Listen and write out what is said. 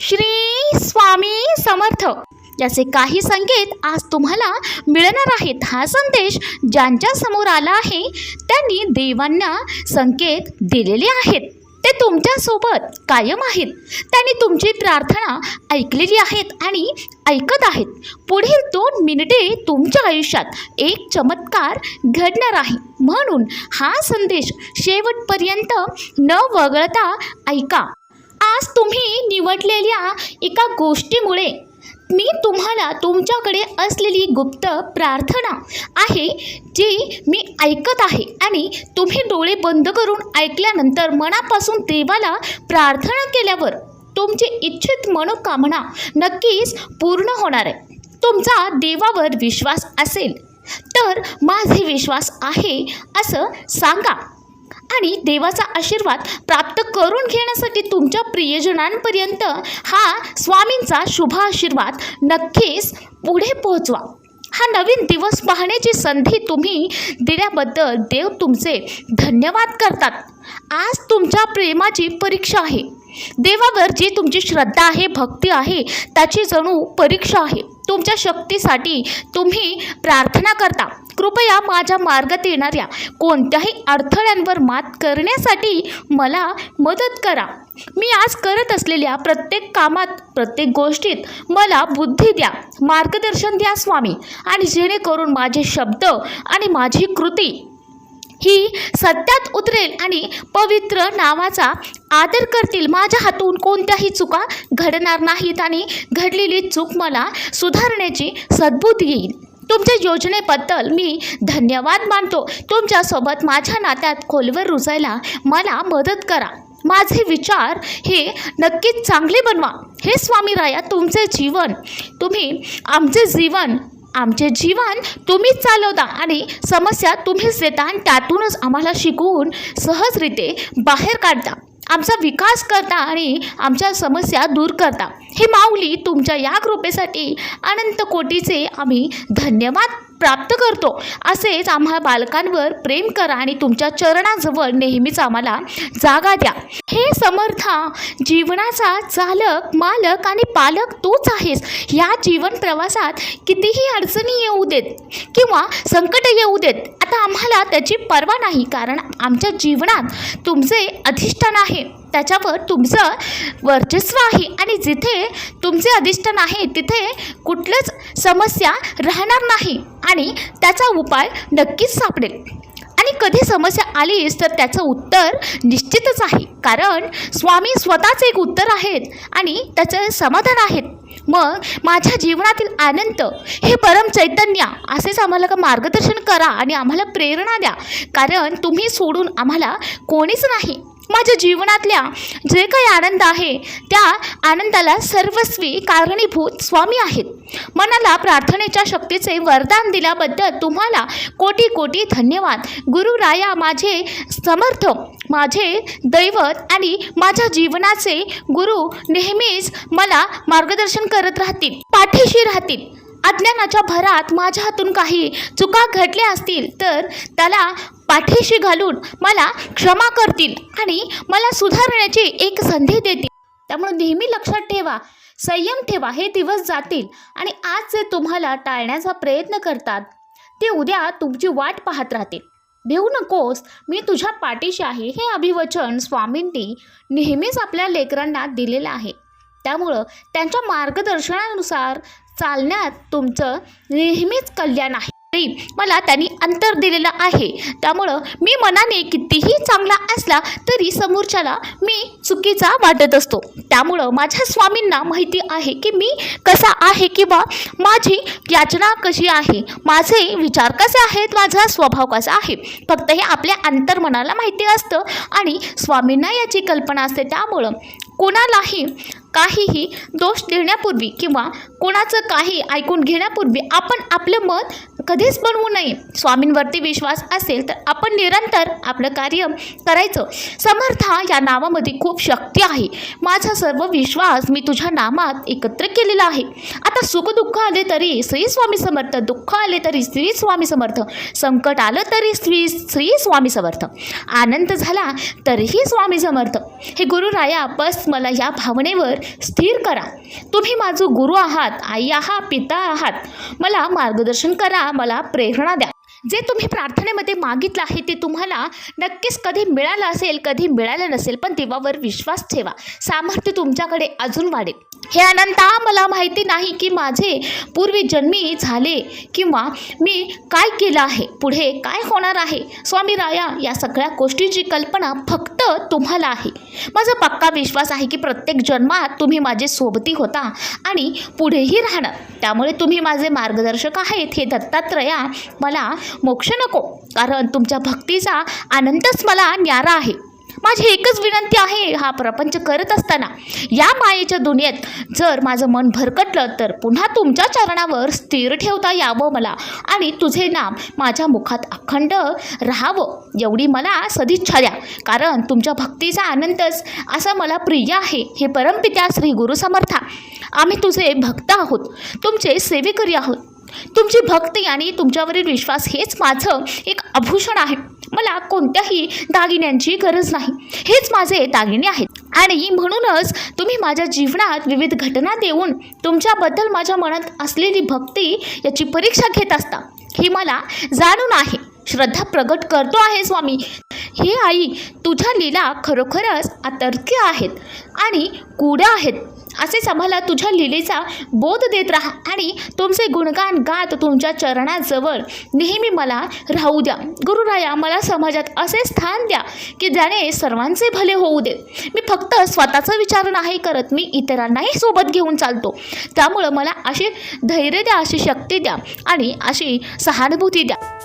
श्री स्वामी समर्थ. याचे काही संकेत आज तुम्हाला मिळणार आहेत. हा संदेश ज्यांच्या समोर आला आहे त्यांनी देवांना संकेत दिलेले आहेत. ते तुमच्यासोबत कायम आहेत. त्यांनी तुमची प्रार्थना ऐकलेली आहेत आणि ऐकत आहेत. पुढील दोन मिनिटे तुमच्या आयुष्यात एक चमत्कार घडणार आहे. म्हणून हा संदेश शेवटपर्यंत न वगळता ऐका. आज तुम्ही निवडलेल्या एका गोष्टीमुळे मी तुम्हाला तुमच्याकडे असलेली गुप्त प्रार्थना आहे जी मी ऐकत आहे आणि तुम्ही डोळे बंद करून ऐकल्यानंतर मनापासून देवाला प्रार्थना केल्यावर तुमची इच्छित मनोकामना नक्कीच पूर्ण होणार आहे. तुमचा देवावर विश्वास असेल तर माझे विश्वास आहे असं सांगा. आणि देवाचा आशीर्वाद प्राप्त करून घेण्यासाठी तुमच्या प्रियजनांपर्यंत हा स्वामींचा शुभ आशीर्वाद नक्कीच पुढे पोहोचवा. हा नवीन दिवस पाहण्याची संधी तुम्ही दिल्याबद्दल देव तुमचे धन्यवाद करतात. आज तुमच्या प्रेमाची परीक्षा आहे. देवावर जी तुमची श्रद्धा आहे भक्ती आहे त्याची जणू परीक्षा आहे. तुमच्या शक्तीसाठी तुम्ही प्रार्थना करता. कृपया माझ्या मार्गात येणाऱ्या कोणत्याही अडथळ्यांवर मात करण्यासाठी मला मदत करा. मी आज करत असलेल्या प्रत्येक कामात प्रत्येक गोष्टीत मला बुद्धी द्या मार्गदर्शन द्या स्वामी. आणि जेणेकरून माझे शब्द आणि माझी कृती ही सत्यात उतरेल आणि पवित्र नावाचा आदर करतील. माझ्या हातून कोणत्याही चुका घडणार नाहीत आणि घडलेली चूक मला सुधारण्याची सद्बुद्धी येईल. तुमच्या योजनेबद्दल मी धन्यवाद मानतो. तुमच्यासोबत माझ्या नात्यात खोलवर रुजायला मला मदत करा. माझे विचार हे नक्कीच चांगले बनवा. हे स्वामी राया तुमचे जीवन तुम्ही आमचे जीवन आमचे जीवन तुम्हीच चालवता आणि समस्या तुम्हीच देता आणि त्यातूनच आम्हाला शिकवून सहजरीते बाहेर काढता. आमचा विकास करता आणि आमच्या समस्या दूर करता. हे माऊली तुमच्या या कृपेसाठी अनंत कोटीचे आम्ही धन्यवाद प्राप्त करतो. असेच आम्हा बालकांवर प्रेम करा आणि तुमच्या चरणाजवळ नेहमीच आम्हाला जागा द्या. हे समर्था जीवनाचा चालक मालक आणि पालक तूच आहेस. या जीवन प्रवासात कितीही अडचणी येऊ देत किंवा संकट येऊ देत आता आम्हाला त्याची पर्वा नाही. कारण आमच्या जीवनात तुमचे अधिष्ठान आहे. त्याच्यावर तुमचं वर्चस्व आहे. आणि जिथे तुमचे अधिष्ठान आहे तिथे कुठलंच समस्या राहणार नाही. आणि त्याचा उपाय नक्कीच सापडेल. आणि कधी समस्या आलीच तर त्याचं उत्तर निश्चितच आहे. कारण स्वामी स्वतःच एक उत्तर आहेत आणि त्याचं समाधान आहेत. मग माझ्या जीवनातील आनंद हे परम चैतन्य असेच आम्हाला का मार्गदर्शन करा आणि आम्हाला प्रेरणा द्या. कारण तुम्ही सोडून आम्हाला कोणीच नाही. माझ्या जीवनातल्या जे काही आनंद आहे त्या आनंदाला सर्वस्वी कारणीभूत स्वामी आहेत. मनाला प्रार्थनेच्या शक्तीचे वरदान दिल्याबद्दल तुम्हाला कोटी कोटी धन्यवाद. गुरु राया माझे समर्थ माझे दैवत आणि माझ्या जीवनाचे गुरु नेहमीच मला मार्गदर्शन करत राहतील पाठीशी राहतील. अज्ञानाच्या भरात माझ्या हातून काही चुका घडल्या असतील तर त्याला पाठीशी घालून मला क्षमा करतील आणि मला सुधारण्याची एक संधी देतील. त्यामुळे नेहमी लक्षात ठेवा संयम ठेवा हे दिवस जातील आणि आज जे तुम्हाला टाळण्याचा प्रयत्न करतात ते उद्या तुमची वाट पाहत राहतील. देऊ नकोस मी तुझ्या पाठीशी आहे हे अभिवचन स्वामींनी नेहमीच आपल्या लेकरांना दिलेलं आहे. त्यामुळं त्यांच्या मार्गदर्शनानुसार चालण्यात तुमचं नेहमीच कल्याण आहे. तरी मला त्यांनी अंतर दिलेलं आहे. त्यामुळं मी मनाने कितीही चांगला असला तरी समोरच्याला मी चुकीचा वाटत असतो. त्यामुळं माझ्या स्वामींना माहिती आहे की मी कसा आहे किंवा माझी याचना कशी आहे. माझे विचार कसे आहेत? माझा स्वभाव कसा आहे? फक्त हे आपल्या अंतर्मनाला माहिती असतं आणि स्वामींना याची कल्पना असते. त्यामुळं कोणालाही काहीही दोष देण्यापूर्वी किंवा कोणाचं काही ऐकून घेण्यापूर्वी आपण आपलं मत कधीच बनवू नये. स्वामींवरती विश्वास असेल तर आपण निरंतर आपलं कार्य करायचं. समर्था या नावामध्ये खूप शक्ती आहे. माझा सर्व विश्वास मी तुझ्या नामात एकत्र केलेला आहे. आता सुख दुःख आले तरी श्री स्वामी समर्थ दुःख आले तरी श्री स्वामी समर्थ संकट आलं तरी श्री श्री स्वामी समर्थ आनंद झाला तरीही स्वामी समर्थ. हे गुरु राया बस मला या भावनेवर स्थिर करा. तुम्ही माझं गुरु आहात आई आहात पिता आहात. मला मार्गदर्शन करा मला प्रेरणा द्या. जे तुम्ही प्रार्थनेमध्ये मागितलं आहे ते तुम्हाला नक्कीच कधी मिळालं असेल कधी मिळालं नसेल पण देवावर विश्वास ठेवा. सामर्थ्य तुमच्याकडे अजून वाढेल. हे अनंता मला माहिती नाही की माझे पूर्वी जन्मी झाले किंवा मी काय केलं आहे पुढे काय होणार आहे. स्वामी राया या सगळ्या गोष्टीची कल्पना फक्त तुम्हाला आहे. माझा पक्का विश्वास आहे की प्रत्येक जन्मात तुम्ही माझे सोबती होता आणि पुढेही राहणार. त्यामुळे तुम्ही माझे मार्गदर्शक आहेत हे दत्तात्रया मला मोक्ष नको. कारण तुमच्या भक्तीचा आनंदच मला न्यारा आहे. माझी एकच विनंती आहे हा प्रपंच करत असताना. या मायेच्या दुनियेत जर माझं मन भरकटलं तर पुन्हा तुमच्या चरणावर स्थिर ठेवता यावं मला. आणि तुझे नाम माझ्या मुखात अखंड राहावं एवढी मला सदिच्छा द्या. कारण तुमच्या भक्तीचा आनंदच असा मला प्रिय आहे हे परमपित्या श्री गुरु समर्था. आम्ही तुझे भक्त आहोत तुमचे सेवेकरी आहोत. तुमची भक्ती आणि तुमच्यावरील विश्वास हेच माझं एक आभूषण आहे. मला कोणत्याही दागिन्यांची गरज नाही. हेच माझे दागिने आहेत. आणि म्हणूनच तुम्ही माझ्या जीवनात विविध घटना देऊन तुमच्याबद्दल माझ्या मनात असलेली भक्ती याची परीक्षा घेत असता. ही मला जाणून आहे. श्रद्धा प्रगट करतो आहे स्वामी. हे आई तुझ्या लीला खरोखरच अतर्क्य आहेत आणि कुड्या आहेत. असेच आम्हाला तुझ्या लीलेचा बोध देत राहा आणि तुमचे गुणगान गात तुमच्या चरणाजवळ. नेहमी मला राहू द्या. गुरुराया मला समाजात असे स्थान द्या की ज्याने सर्वांचे भले होऊ दे. मी फक्त स्वतःचा विचार नाही करत मी इतरांनाही सोबत घेऊन चालतो. त्यामुळं मला अशी धैर्य द्या अशी शक्ती द्या आणि अशी सहानुभूती द्या.